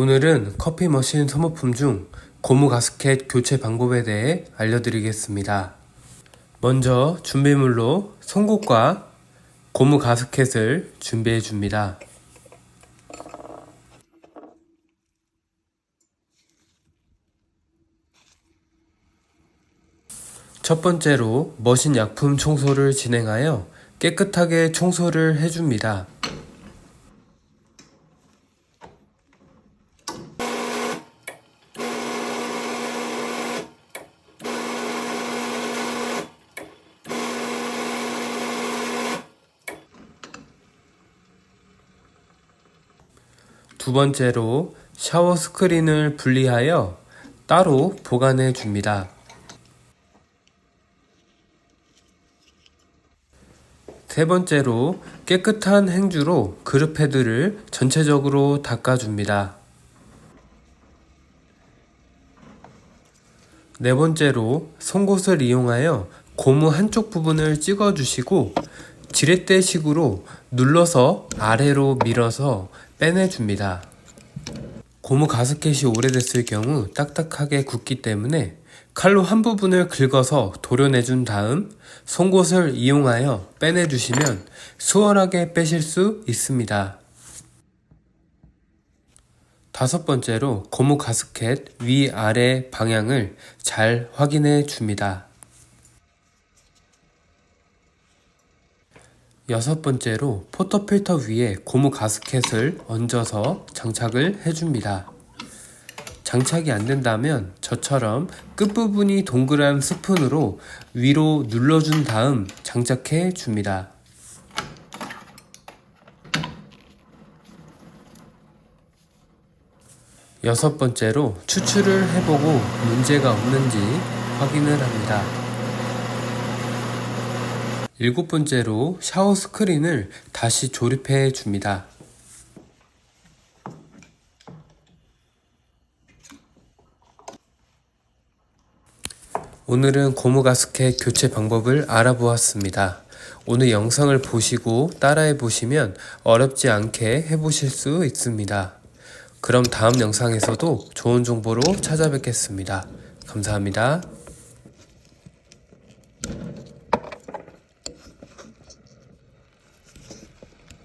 오늘은 커피 머신 소모품 중 고무 가스켓 교체 방법에 대해 알려드리겠습니다. 먼저 준비물로 송곳과 고무 가스켓을 준비해 줍니다. 첫 번째로 머신 약품 청소를 진행하여 깨끗하게 청소를 해줍니다. 두 번째로 샤워 스크린을 분리하여 따로 보관해 줍니다. 세 번째로 깨끗한 행주로 그릇 패드를 전체적으로 닦아줍니다. 네 번째로 송곳을 이용하여 고무 한쪽 부분을 찍어 주시고 지렛대식으로 눌러서 아래로 밀어서 빼내줍니다. 고무 가스켓이 오래됐을 경우 딱딱하게 굳기 때문에 칼로 한 부분을 긁어서 도려내준 다음 송곳을 이용하여 빼내주시면 수월하게 빼실 수 있습니다. 다섯 번째로 고무 가스켓 위아래 방향을 잘 확인해 줍니다. 여섯 번째로 포터필터 위에 고무 가스켓을 얹어서 장착을 해줍니다. 장착이 안 된다면 저처럼 끝부분이 동그란 스푼으로 위로 눌러준 다음 장착해 줍니다. 여섯 번째로 추출을 해보고 문제가 없는지 확인을 합니다. 일곱 번째로 샤워 스크린을 다시 조립해 줍니다. 오늘은 고무 가스켓 교체 방법을 알아보았습니다. 오늘 영상을 보시고 따라해 보시면 어렵지 않게 해보실 수 있습니다. 그럼 다음 영상에서도 좋은 정보로 찾아뵙겠습니다. 감사합니다.